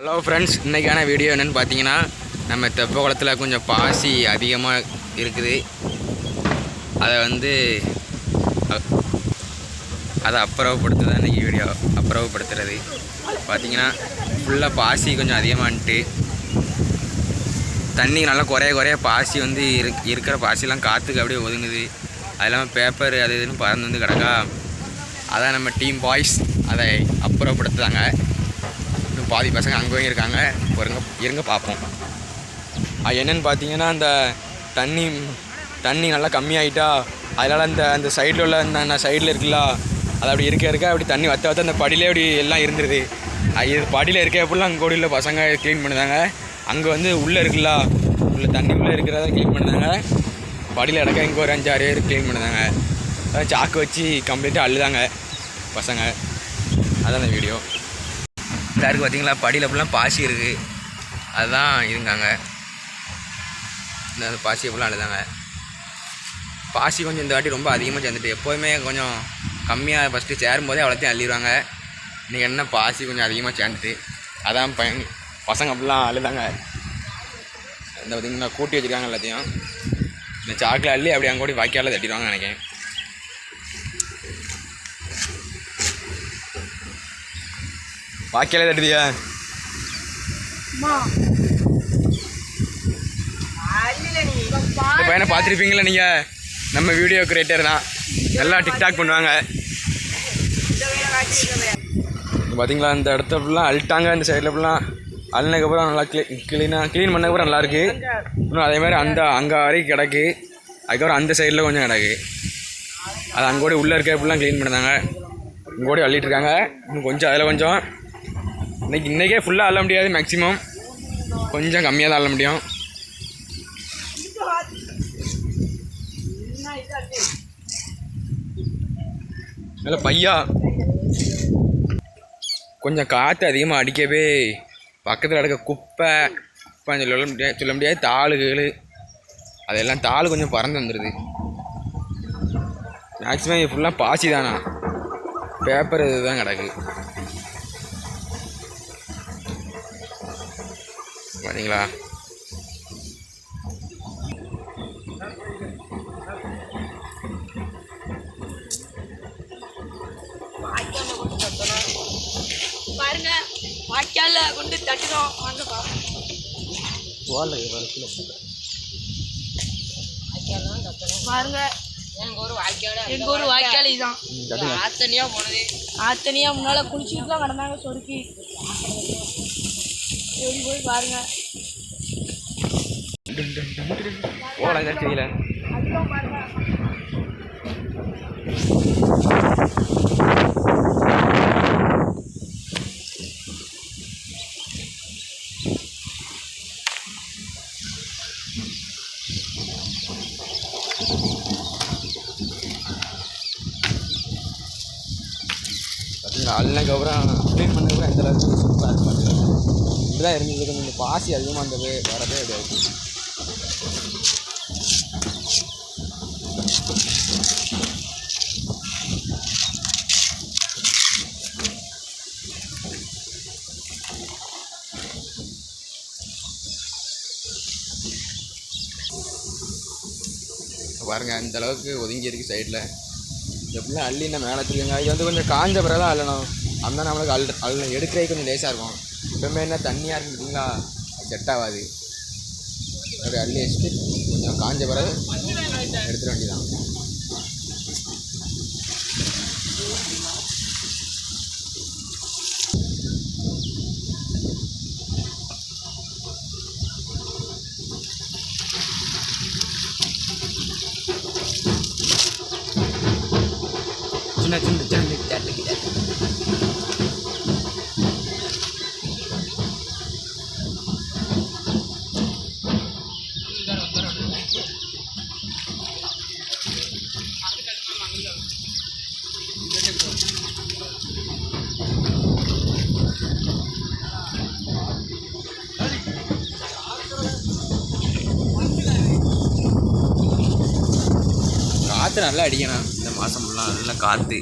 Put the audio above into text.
Hello friends இன்றைக்கான video என்னென்னு பார்த்தீங்கன்னா நம்ம தெப்ப குளத்தில் கொஞ்சம் பாசி அதிகமாக இருக்குது. அதை வந்து அ- அதை அப்புறப்படுத்துதான் இன்றைக்கி வீடியோ அப்புறப்படுத்துறது. பார்த்தீங்கன்னா ஃபுல்லாக பாசி கொஞ்சம் அதிகமாகன்ட்டு தண்ணி நல்லா குறைய குறைய பாசி வந்து இருக் இருக்கிற பாசிலாம் காற்றுக்கு அப்படியே ஒதுங்குது. அது இல்லாமல் பேப்பர் அது இதுன்னு பறந்து வந்து கிடக்கா. அதான் நம்ம டீம் பாய்ஸ் அதை அப்புறப்படுத்துகிறாங்க இன்னும் பாதி பசங்க அங்கேயும் இருக்காங்க. இருங்க இருங்க பார்ப்போம் என்னென்னு என்னன்னு பார்த்தீங்கன்னா அந்த தண்ணி தண்ணி நல்லா கம்மியாயிட்டா அதனால் அந்த அந்த சைடில் உள்ள அந்த சைடில் இருக்குல்ல அது அப்படி இருக்க இருக்க அப்படி தண்ணி வத்த வத்த அந்த படியிலே அப்படி எல்லாம் இருந்துருது இது படியில் இருக்க எப்படிலாம் அங்கே கூட உள்ள பசங்க க்ளீன் பண்ணுதாங்க. அங்கே வந்து உள்ளே இருக்குல்ல உள்ள தண்ணி உள்ளே இருக்கிறத க்ளீன் பண்ணுதாங்க. படியில் இடக்க இங்கே ஒரு அஞ்சாறு பேர் க்ளீன் பண்ணுதாங்க. சாக்கு வச்சு கம்ப்ளீட்டாக அள்ளுதாங்க பசங்க. அதான் அந்த வீடியோ எல்லாருக்கும் பார்த்தீங்களா? படியில் அப்படிலாம் பாசி இருக்குது அதுதான் இருங்காங்க இந்த பாசி ஃபுல்லாக அழுதாங்க. பாசி கொஞ்சம் இந்த வாட்டி ரொம்ப அதிகமாக சேர்ந்துட்டு எப்போதுமே கொஞ்சம் கம்மியாக ஃபஸ்ட்டு சேரும் போதே அவ்வளோத்தையும் அள்ளிடுவாங்க. இன்றைக்கி என்ன பாசி கொஞ்சம் அதிகமாக சேர்ந்துட்டு அதான் பையன் பசங்க அப்படிலாம் அழுதாங்க. இந்த பார்த்தீங்கன்னா கூட்டி வச்சுருக்காங்க எல்லாத்தையும். இந்த சாக்கில் அள்ளி அப்படி அங்கே கூட வாய்க்கால தட்டிடுவாங்க நினைக்கிறேன். வாய்க்காலே தட்டுதியா இந்த பையனை பார்த்துருப்பீங்களா நீங்கள் நம்ம வீடியோ கிரியேட்டர் தான். நல்லா டிக்டாக் பண்ணுவாங்க. பார்த்தீங்களா இந்த இடத்த ஃபுல்லாக அழிட்டாங்க இந்த சைடில் ஃபுல்லாக அழுனதுக்கப்புறம் நல்லா க்ளீ க்ளீனாக க்ளீன் பண்ணதுக்கப்புறம் நல்லா இருக்கு. இன்னும் அதே மாதிரி அந்த அங்கே வரைக்கும் கிடக்கு. அதுக்கப்புறம் அந்த சைடில் கொஞ்சம் கிடக்கு. அது அங்கே கூட உள்ளே இருக்க ஃபுல்லாக க்ளீன் பண்ணாங்க இங்கே கூட அள்ளிட்டு இருக்காங்க. இன்னும் கொஞ்சம் அதில் கொஞ்சம். இன்றைக்கி இன்றைக்கே ஃபுல்லாக அள்ள முடியாது மேக்ஸிமம் கொஞ்சம் கம்மியாக தான் அள்ள முடியும். நல்ல பையா. கொஞ்சம் காற்று அதிகமாக அடிக்கவே. பக்கத்தில் கிடக்க குப்பை. குப்பை சொல்ல முடியாது சொல்ல முடியாது தாளுகள் அதெல்லாம் தாள் கொஞ்சம் பறந்து வந்துடுது மேக்ஸிமம் ஃபுல்லாக பாசி தானா. பேப்பர் இதுதான் கிடக்கு. பார்த்தீங்களா பாருங்க வாய்க்கால கொண்டு தட்டுறோம். வாங்க பாப்போம். பாருங்க எங்க ஊர் வாய்க்கால எங்க ஒரு வாய்க்கால் இதுதான் ஆத்தனியா போனது. ஆத்தனியா முன்னால குளிச்சுட்டு தான் கிடந்தாங்க சொருக்கி. எப்படி போய் பாருங்க ஓலாம் தான் தெரியல அதுவும் பாருங்க க்ளீன் பண்ணதுக்கப்புறம் எந்த அளவுக்கு சூப்பராக இருக்கு இதெல்லாம் இப்படிதான் இருந்தது. கொஞ்சம் இந்த பாசி அதிகமாக இருந்தது வரதே அப்படி பாருங்க இந்த அளவுக்கு ஒதுங்கி இருக்கு சைடில் எப்படிலாம் அள்ளி என்ன மேலே வச்சுருக்கேங்க. இது வந்து கொஞ்சம் காஞ்ச பிறகு தான் அள்ளணும். அந்த நம்மளுக்கு அல் அல் எடுக்கிறதுக்கு கொஞ்சம் லேசாக இருக்கும் எப்பவுமே என்ன தண்ணியாக இருக்கு பார்த்தீங்களா செட் ஆகாது அப்படி அள்ளி வச்சுட்டு கொஞ்சம் காஞ்ச பிறகு எடுத்துட வேண்டியதான் சின்ன சின்ன காற்று நல்லா அடிக்கணும். இந்த மாதம் ஃபுல்லாக நல்லா காற்று